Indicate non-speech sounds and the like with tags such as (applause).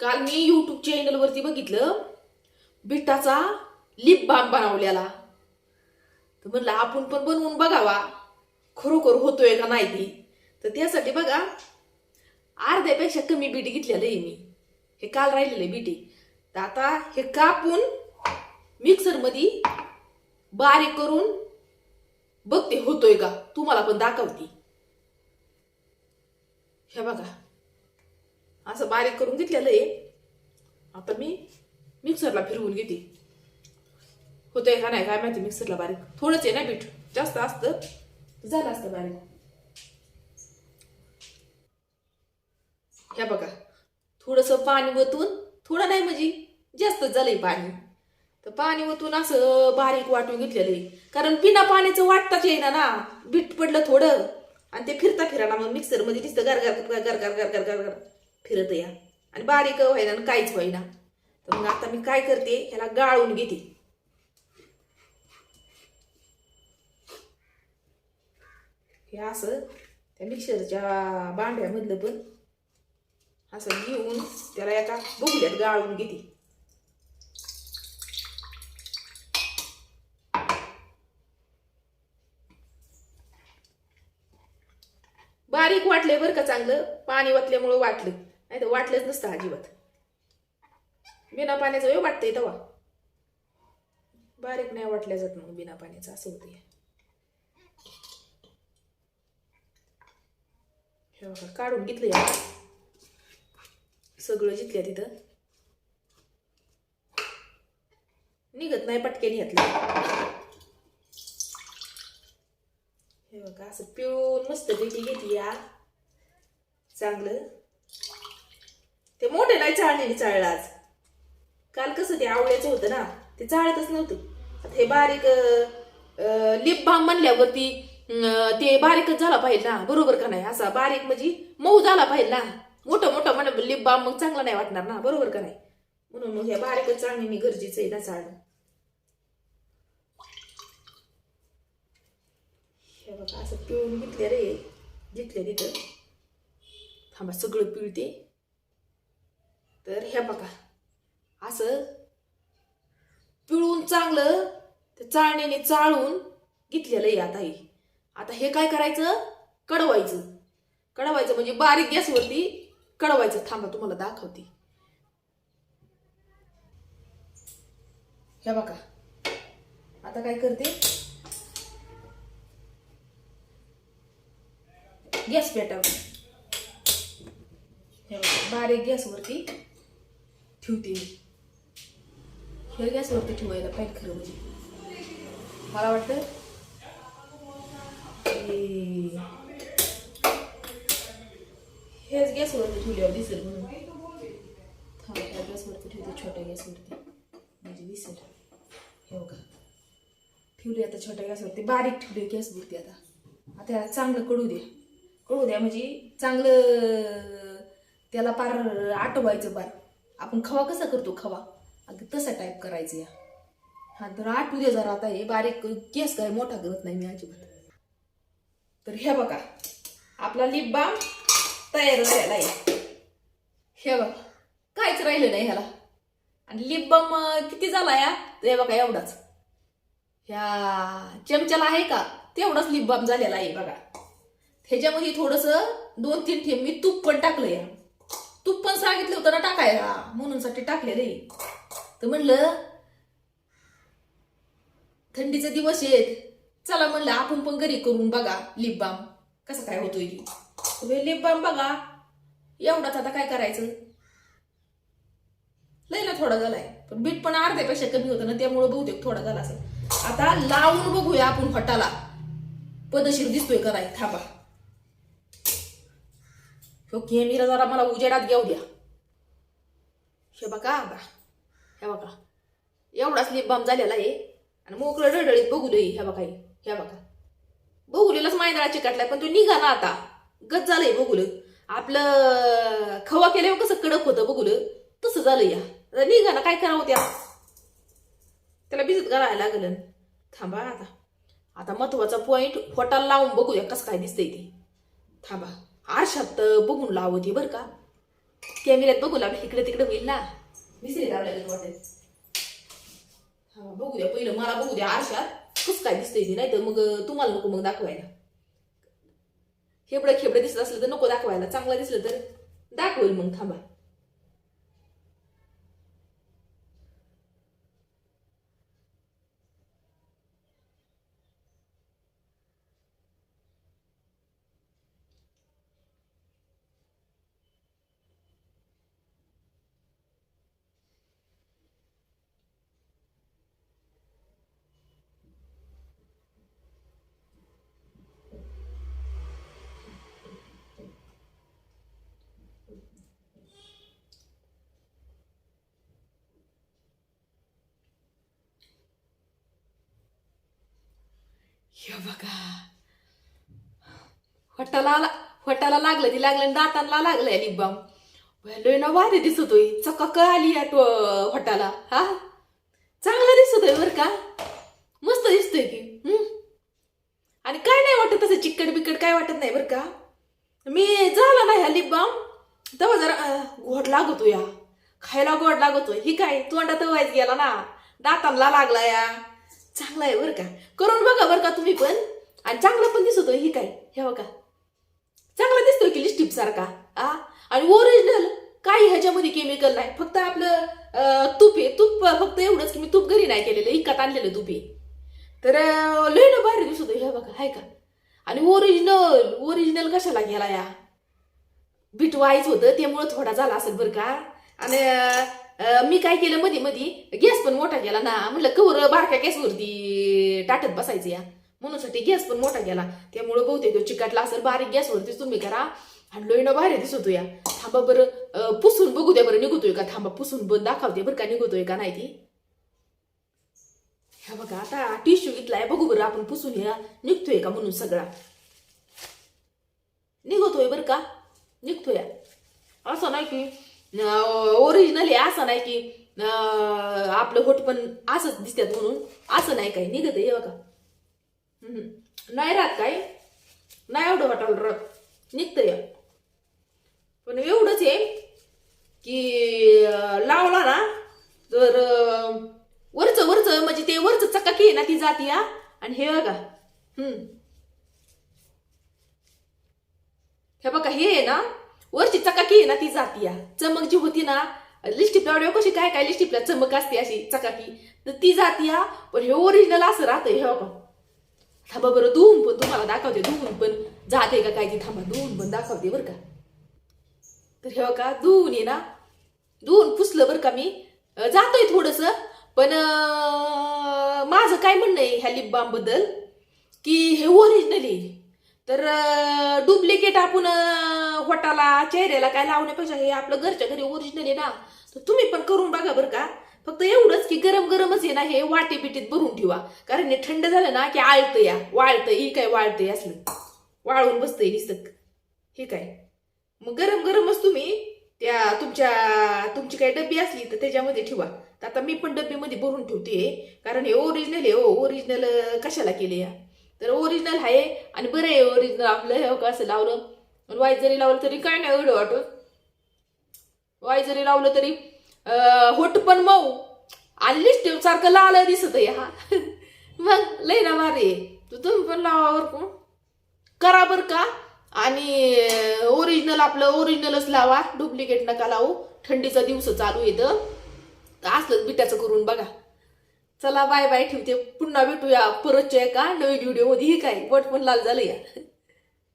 काल मी युट्यूब चॅनलवरती बघितलं बिटाचा लिप बाम बनवलेला तर म्हणलं आपण पण बनवून बघावा खरोखर होतोय का नाही ती? तर त्यासाठी बघा अर्ध्यापेक्षा कमी बीट घेतलेलं आहे मी. हे काल राहिलेलं आहे बीटी. तर आता हे कापून मिक्सरमध्ये बारीक करून बघते होतोय का? तुम्हाला पण दाखवते. हे बघा. असं बारीक करून घेतलेलं आहे. आता मी मिक्सरला फिरवून घेते. होतंय का नाही काय माहिती मिक्सरला बारीक. थोडंच आहे ना पीठ? जास्त असतं? झालं असतं बारीक. ह्या बघा थोडस पाणी वतून थोडं नाही म्हणजे जास्त झालंय पाणी. तर पाणी वतून असं बारीक वाटून घेतलेलं आहे. कारण बिना पाण्याचं वाटताच येईना ना. बीट पडलं थोडं. आणि ते फिरता फिराना मग मिक्सरमध्ये दिसतं गार गार गार गार फिरत या. आणि बारीक व्हायना आणि काहीच व्हायना. तर मग आता मी काय करते? ह्याला गाळून घेते. हे असं त्या मिक्सरच्या भांड्यामधलं पण असं घेऊन त्याला एका बुगल्यात गाळून घेते. बारीक वाटले बरं का चांगलं? पाणी वाटल्यामुळं वाटलं. नाही तर वाटलंच नसतं अजिबात. बिना पाण्याचं वेळ वाटतंय तेव्हा. बारीक नाही वाटल्या जात मग बिना पाण्याचं असं होतं काढून घेतलं या. सगळं जितल्या तिथं. निघत नाही पटकेन घातलं हे बघा असं पिळून मस्त पैकी घेतली या. चांगलं. काय चाळणीने चाळण्याने चाळलं आज. काल कसं ते आवळ्याचं होतं ना ते चाळतच नव्हतं. आता हे बारीक लिप बाम म्हणल्यावरती ते बारीकच झाला पाहिजे ना बरोबर का नाही? असा बारीक म्हणजे मऊ झाला पाहिजे ना. मोठं मोठं म्हण लिप बाम मग चांगला नाही वाटणार ना बरोबर का नाही? म्हणून मग हे बारीकच चाळणीने गरजेचं आहे ना चाळणं. हे बघा असं पिळून घेतले रे घेतले तिथं. थांबा सगळं पिळते. तर हे बघा. असं पिळून चांगलं ते चाळणीने चाळून घेतलेलं आहे आता हे. आता हे काय करायचं? कडवायचं कडवायचं म्हणजे बारीक गॅसवरती कडवायचं थांबा तुम्हाला दाखवते. हे बघा. आता काय करते? गॅस पेटावर हे बघा बारीक गॅसवरती ठेवते मी. हे गॅसवरती ठेवायला पाहिजे खरं म्हणजे. मला वाटतं हेच गॅसवरती ठेवल्यावर दिसेल म्हणून. थांब ह्या गॅसवरती ठेवते छोट्या गॅसवरती म्हणजे दिसेल. हे बघा. ठेवली आता छोट्या गॅसवरती बारीक ठेवली गॅसवरती आता. आता याला चांगलं कळू द्या. कळू द्या म्हणजे चांगलं त्याला पार आटवायचं पार. आपण खवा कसा करतो खवा? अगदी तसा टाईप करायचं या. हा तर आठवू दे जरा आता हे बारीक केस काय मोठा करत नाही मी अजिबात. तर हे बघा आपला लिप बाम तयार झालेला आहे. हे बघा काहीच राहिलं नाही ह्याला. आणि लिप बाम किती झाला या? तर हे बघा एवढाच. ह्या चमच्याला आहे का? तेवढाच लिप बाम झालेला आहे बघा. ह्याच्यामध्ये थोडस दोन तीन थेंब मी तूप पण टाकलं या. तूप पण सांगितलं होतं ना टाकायला म्हणूनसाठी टाकलेलं आहे. तर म्हणलं थंडीचे दिवस आहेत. चला म्हणलं आपण पण घरी करून बघा लिप बाम कसं काय होतोय ती? लिप बाम बघा. एवढाच आता काय करायचं? लय ना थोडा झालाय. पण बीट पण अर्ध्यापेक्षा कमी होतं ना त्यामुळे बहुतेक थोडा झाला असेल. आता लावून बघूया आपण फटाला. पदशीर दिसतोय कराय थांबा. हो घेमीला जरा मला उजेडात घेऊ द्या. हे बघा आता. हे बघा. एवढाच लिप बाम झालेला आहे. आणि मोकळं डळडळीत बघू दे ह्या बघा ह्या बघा. बघुलेलाच मैदाळा चिकटलाय पण तो निघा ना आता. गच झालंय बघुलं. आपलं खवा केल्यावर कसं कडक होतं बघुलं. तसं झालं या. आता निघा ना काय करावं त्या? त्याला भिजत घालायला लागलं थांबा आता. आता महत्त्वाचा पॉईंट फोटाला लावून बघूया कसं काय दिसतंय ते. थांबा. आरशात बघून लावते बरं का. कॅमेऱ्यात बघू लागलं इकडे तिकडे होईल ना. मिसरी लागलं वाटेल? हा बघू द्या पहिलं मला बघू द्या आरशात. कस काय दिसतंय ते नाही तर मग तुम्हाला नको मग दाखवायला. हेबडं खेबडं दिसत असलं तर नको दाखवायला चांगलं दिसलं तर दाखवेल मग थांबा. हे बघा. फटाला हटाला लागलं ती लागलं आणि दातांना लागलंय लिपबाम लय ना वारे दिसतोय. चकाक आली या फटाला हा? चांगला दिसतोय बर का? मस्त दिसतोय की. हम्म. आणि काय नाही वाटत तसं चिकट बिकट काय वाटत नाही बर का? मी झाला ना ह्या लिपबाम तेव्हा जरा गोड लागतो या. खायला गोड लागतोय. ही काय तोंडात व्हायच गेला ना. दातांना लागला या. चांगला आहे बरं का. करून बघा बरं का तुम्ही पण. आणि चांगला पण दिसतोय ही काय? हे बघा. चांगला दिसतोय की लिस्टिप सारखा. आ? आणि ओरिजिनल काही ह्याच्यामध्ये केमिकल नाही. फक्त आपलं तूप आहे. तूप फक्त एवढंच की मी तूप घरी नाही केलेलं. इकत आणलेलं तूप आहे. तर अं, लय ना भारी दिसतोय हे बघा हाय का? आणि ओरिजिनल ओरिजिनल कशाला गेला या? बीट वाईच होतं त्यामुळं थोडा झाला असेल बरं का. आणि मी काय केलं मध्ये मध्ये गॅस पण मोठा केला ना. म्हणलं कवर बारक्या गॅसवरती टाटत बसायचं या. म्हणून साठी गॅस पण मोठा केला. त्यामुळे बहुतेक चिकटला चिकाटला असेल बारीक गॅसवरती तुम्ही करा. आणि लोईनं बाहेर दिसतो या. थांबा बरं पुसून बघू द्या बरं निघतोय का? थांबा पुसून बंद दाखवते बरं का निघतोय का नाही ती. ह्या बघा आता टिश्यू घेतलाय बघू बरं आपण पुसून या. निघतोय का म्हणून सगळा. निघतोय बरं का? निघतोय. असं नाही की ओरिजिनल आहे असं नाही की आपलं होट पण असंच दिसतात म्हणून. असं नाही काही निघत आहे हे बघा. नाही राहत काय नाही एवढं वाटायला राहत. निघतंय. पण एवढंच आहे की लावला ना तर वरचं वरचं म्हणजे ते वरचं चकाकी आहे ना ती जाती या आणि हे बघा. हम्म. हे बघा हे आहे ना वरची चकाकी आहे ना ती जाती या. चमक जी होती ना लिस्टिपला कशी काय काय लिस्टिपला चमक असते अशी चकाकी. तर ती जाती या पण हे ओरिजिनल असं राहतं हे बघा थांबा बरं धुवून पण तुम्हाला दाखवते धुवून पण. जाते का काय ती? थांबा धुवून पण दाखवते बरं का. तर हे बघा धुवून ये ना. धुवून पुसलं बरं का मी. जातोय थोडस पण माझं काय म्हणणं आहे ह्या लिप की हे ओरिजिनल आहे. तर डुप्लिकेट आपण होटाला चेहऱ्याला काय लावण्यापेक्षा हे आपलं घरच्या घरी ओरिजिनल आहे ना. तर तुम्ही पण करून बघा बरं का. फक्त एवढंच की गरम गरमच आहे ना हे वाटे पिटीत भरून ठेवा. कारण हे थंड झालं ना की आळतं या. वाळतं ही काय वाळतंय असलं. वाळून बसतंय निसक हे काय? मग गरम गरमच तुम्ही त्या तुमच्या तुमची काही डबी असली तर त्याच्यामध्ये ठेवा. तर आता मी पण डब्बीमध्ये भरून ठेवते. कारण हे ओरिजिनल आहे हो. ओरिजिनल कशाला केले या? तर ओरिजिनल आहे आणि बरं आहे ओरिजिनल आपलं हे असं लावलं. पण वाईट जरी लावलं तरी काय नाही एवढं वाटत. वाईट जरी लावलं तरी होट पण मऊ. आणि लिस्टिप सारखं लाल दिसत आहे हा. (laughs) मग लय ना मारे तू तुम्ही पण लावा कोण? करा बरं का. आणि ओरिजिनल आपलं ओरिजिनलच लावा. डुप्लिकेट नका लावू. थंडीचा दिवस चालू येतं तर असलंच बिट्याचं करून बघा. चला बाय बाय ठेवते. पुन्हा भेटूया परतच्या एका नवीन व्हिडिओमध्ये हे काय? वट पण लाल झालं या. (laughs)